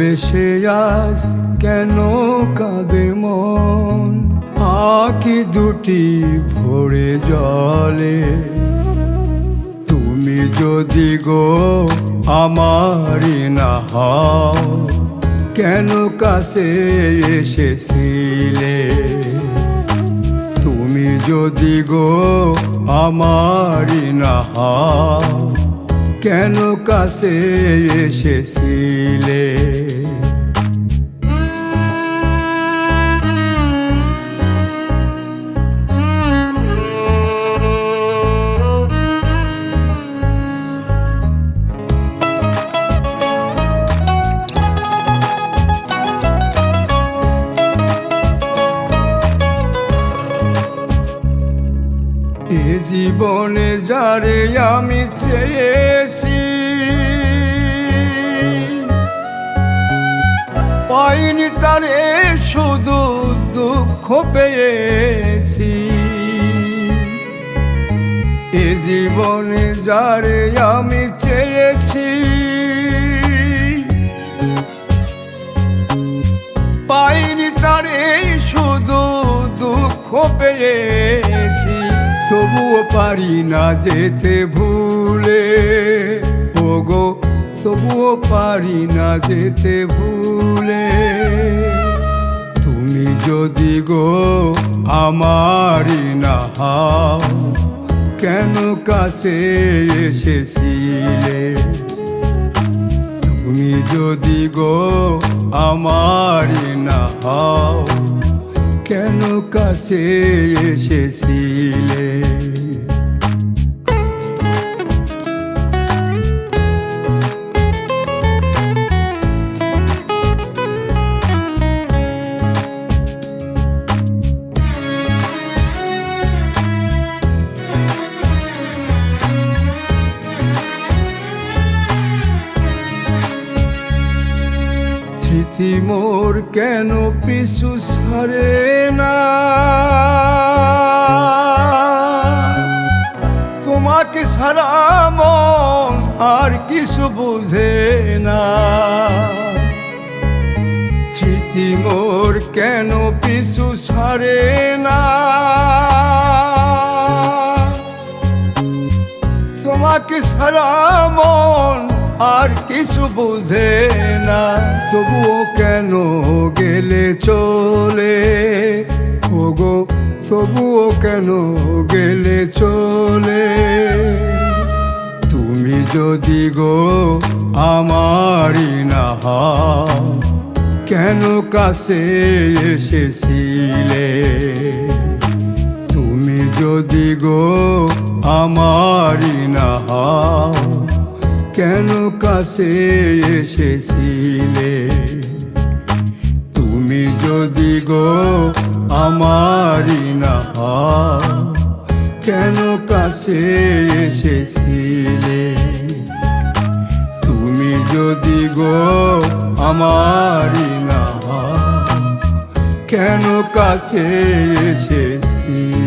ভালোবেসে আজ কেন কাঁদে মন? আঁকি দুটি ভরে জলে। তুমি যদি গো আমারই না হও, কেন কাছে এসেছিলে? তুমি যদি গো আমারই না হও, কেন কাছে এসেছিলে? এ জীবনে যারে আমি চেয়েছি, পাইনি তারে শুধু দুঃখ পেয়েছি। এ জীবনে যারে আমি চেয়েছি, পাইনি তারে শুধু দুঃখ পেয়েছি। তবুও পারি না যেতে ভুলে। ওগো, তবুও পারি না যেতে ভুলে। তুমি যদি গো আমারই না হও, কেন কাছে এসেছিলে? তুমি যদি গো আমারই না হও কাছে স্মৃতি মোর কেন পিছু সরে না? তোমাকে সারা মন আর কিছু বুঝে না। স্মৃতি মোর কেন পিছু সরে না? তোমাকে সারা মন আর কিছু বুঝে না, তবুও কেন গেলে চলে? ওগো, তবুও কেন গেলে চলে? তুমি যদি গো আমারই না কেন কাছে এসেছিলে? তুমি যদি গো আমারই না কেন কাছে এসেছিলে? তুমি যদি গো আমারই না কেন কাছে এসেছিলে? তুমি যদি গো আমারই না কেন কাছে এসেছিলে?